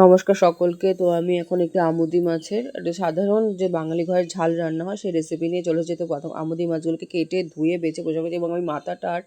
নমস্কার সকলকে। তো আমি এখন একটি আমুদি মাছের একটা সাধারণ যে বাঙালি ঘরের ঝাল রান্না হয়, সেই রেসিপি নিয়ে চলে যেতে প্রথম আমুদি মাছগুলোকে কেটে, ধুয়ে, বেছে পোষা করেছি এবং আমি মাথাটা আর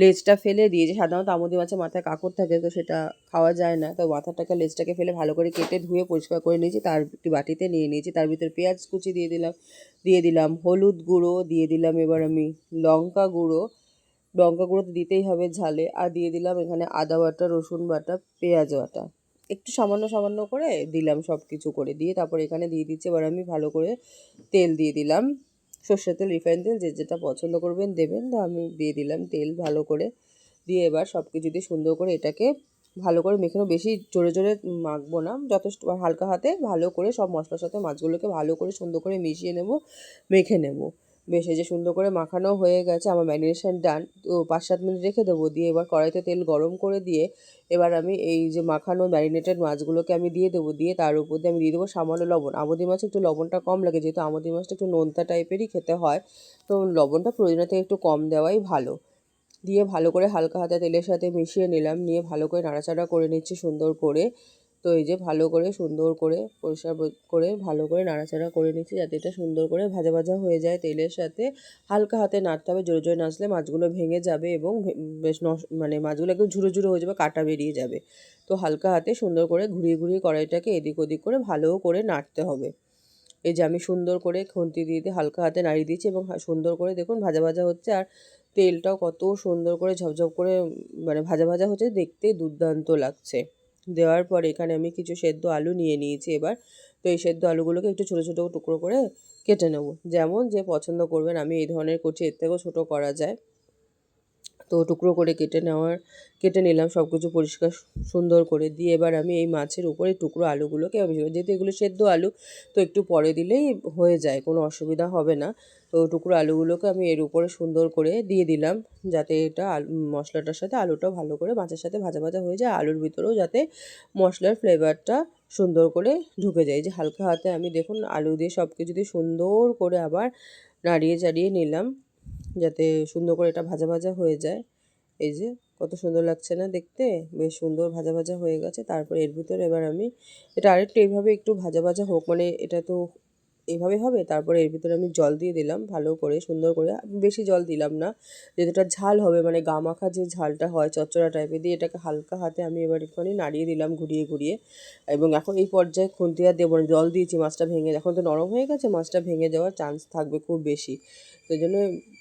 লেজটা ফেলে দিয়েছি সাধারণত আমুদি মাছের মাথায় কাঁকড় থাকে, তো সেটা খাওয়া যায় না। তো মাথাটাকে, লেজটাকে ফেলে ভালো করে কেটে, ধুয়ে, পরিষ্কার করে নিয়েছি। তার একটি বাটিতে নিয়ে নিয়েছি। তার ভিতরে পেঁয়াজ কুচি দিয়ে দিলাম দিয়ে দিলাম হলুদ গুঁড়ো, দিয়ে দিলাম এবার আমি লঙ্কা গুঁড়ো। লঙ্কা গুঁড়ো তো দিতেই হবে ঝালে। আর দিয়ে দিলাম এখানে আদা বাটা, রসুন বাটা, পেঁয়াজ বাটা। একটু সামান্য সামান্য করে দিলাম সব কিছু করে দিয়ে তারপর এখানে দিয়ে দিচ্ছি। এবার আমি ভালো করে তেল দিয়ে দিলাম। সর্ষের তেল, রিফাইন তেল যে যেটা পছন্দ করবেন দেবেন। তো আমি দিয়ে দিলাম তেল ভালো করে। দিয়ে এবার সব কিছু দিয়ে সুন্দর করে এটাকে ভালো করে মেখে বেশি জোরে জোরে মাখবো না। যথেষ্ট হালকা হাতে ভালো করে সব মশলার সাথে মাছগুলোকে ভালো করে সুন্দর করে মিশিয়ে নেব, মেখে নেব। বেশ, এই যে সুন্দর করে মাখানো হয়ে গেছে, আমার ম্যারিনেশন ডান। তো পাঁচ সাত মিনিট রেখে দেবো, দিয়ে এবার কড়াইতে তেল গরম করে দিয়ে এবার আমি এই যে মাখানো ম্যারিনেটেড মাছগুলোকে আমি দিয়ে দেবো, দিয়ে তার উপর দিয়ে আমি দিয়ে দেবো সামান্য লবণ। আমদি মাছে একটু লবণটা কম লাগে, যেহেতু আমদি মাছটা একটু নোনতা টাইপেরই খেতে হয়, তো লবণটা প্রয়োজনের থেকে একটু কম দেওয়াই ভালো। দিয়ে ভালো করে হালকা হাতে তেলের সাথে মিশিয়ে নিলাম, নিয়ে ভালো করে নাড়াচাড়া করে নিচ্ছি সুন্দর করে। তো এই যে ভালো করে সুন্দর করে পরিষ্কার করে ভালো করে নাড়াচাড়া করে নিচ্ছি যাতে এটা সুন্দর করে ভাজা ভাজা হয়ে যায় তেলের সাথে। হালকা হাতে নাড়তে হবে, জোরে জোরে নাচলে মাছগুলো ভেঙে যাবে এবং বেশ মানে মাছগুলো একদম ঝুরো ঝুরো হয়ে যাবে, কাটা বেরিয়ে যাবে। তো হালকা হাতে সুন্দর করে ঘুরিয়ে ঘুরিয়ে কড়াইটাকে এদিক ওদিক করে ভালো করে নাড়তে হবে। এই যে আমি সুন্দর করে খুন্তি দিয়ে দিয়ে হালকা হাতে নাড়িয়ে দিচ্ছি এবং সুন্দর করে দেখুন ভাজা ভাজা হচ্ছে আর তেলটাও কত সুন্দর করে ঝপঝপ করে মানে ভাজা ভাজা হচ্ছে, দেখতে দুর্দান্ত লাগছে। দেওয়ার পর এখানে আমি কিছু সেদ্ধ আলু নিয়ে নিয়েছি এবার। তো এই সেদ্ধ আলুগুলোকে একটু ছোটো ছোটো টুকরো করে কেটে নেব। যেমন যে পছন্দ করবেন, আমি এই ধরনের করছি, এর থেকেও ছোটো করা যায়। তো টুকরো করে কেটে নেওয়ার, কেটে নিলাম সব কিছু পরিষ্কার, সুন্দর করে। দিয়ে এবার আমি এই মাছের উপরে টুকরো আলুগুলোকে যেহেতু এগুলো সেদ্ধ আলু, তো একটু পরে দিলেই হয়ে যায়, কোনো অসুবিধা হবে না। তো টুকরো আলুগুলোকে আমি এর উপরে সুন্দর করে দিয়ে দিলাম, যাতে এটা আলু মশলাটার সাথে আলুটা ভালো করে মাছের সাথে ভাজা ভাজা হয়ে যায়, আলুর ভিতরেও যাতে মশলার ফ্লেভারটা সুন্দর করে ঢুকে যায়। যে হালকা হাতে আমি দেখুন আলু দিয়ে সব কিছু দিয়ে সুন্দর করে আবার নাড়িয়ে চাড়িয়ে নিলাম। যাতে সুন্দর করে এটা ভাজা ভাজা হয়ে যায়। এই যে, কত সুন্দর লাগছে না দেখতে? বেশ সুন্দর ভাজা ভাজা হয়ে গেছে। তারপর এর ভিতরে এবার আমি, এটা আরেকটু এইভাবে একটু ভাজা ভাজা হোক মানে এটা তো এইভাবে হবে, তারপরে এর ভিতরে আমি জল দিয়ে দিলাম ভালো করে, সুন্দর করে। বেশি জল দিলাম না, যেহেতু ঝাল হবে মানে গা মাখা যে ঝালটা হয় চচ্চড়া টাইপের দিয়ে, এটাকে হালকা হাতে আমি এবার একটুখানি নাড়িয়ে দিলাম ঘুরিয়ে ঘুরিয়ে। এবং এখন এই পর্যায়ে খুন্তি আর দেবো জল দিয়েছি মাছটা ভেঙে, এখন তো নরম হয়ে গেছে, মাছটা ভেঙে যাওয়ার চান্স থাকবে খুব বেশি। সেই জন্য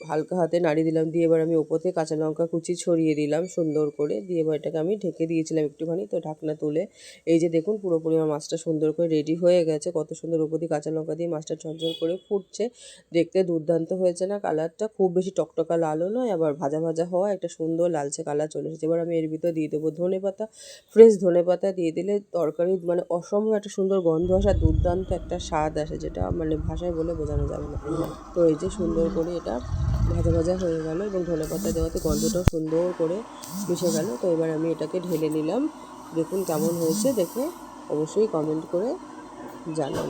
হালকা হাতে নাড়িয়ে দিলাম, দিয়ে এবার আমি ওপর থেকে কাঁচা লঙ্কা কুচি ছড়িয়ে দিলাম সুন্দর করে, দিয়ে এবার এটাকে আমি ঢেকে দিয়েছিলাম একটুখানি তো ঢাকনা তুলে। এই যে দেখুন পুরোপুরি আমার মাছটা সুন্দর করে রেডি হয়ে গেছে, কত সুন্দর ওপর দিয়ে কাঁচা লঙ্কা দিয়ে মাছটা ঝরঝর করে ফুটছে। দেখতে দুর্দান্ত হয়েছে না কালারটা খুব বেশি টকটকা লালও নয়, আবার ভাজা ভাজা হওয়া একটা সুন্দর লালচে কালার চলে এসেছে। এবার আমি এর ভিতরে দিয়ে দেবো ধনে পাতা। ফ্রেশ ধনে পাতা দিয়ে দিলে তরকারি মানে অসম্ভব একটা সুন্দর গন্ধ আসা দুর্দান্ত একটা স্বাদ আসে যেটা মানে ভাষায় বলে বোঝানো যাবে না। তো এই যে সুন্দর করে এটা ভাজা ভাজা হয়ে গেল এবং ধনে পাতা দেওয়াতে গন্ধটাও সুন্দর করে মিশে গেল। তো এবার আমি এটাকে ঢেলে নিলাম। দেখুন কেমন হয়েছে, দেখে অবশ্যই কমেন্ট করে জানান।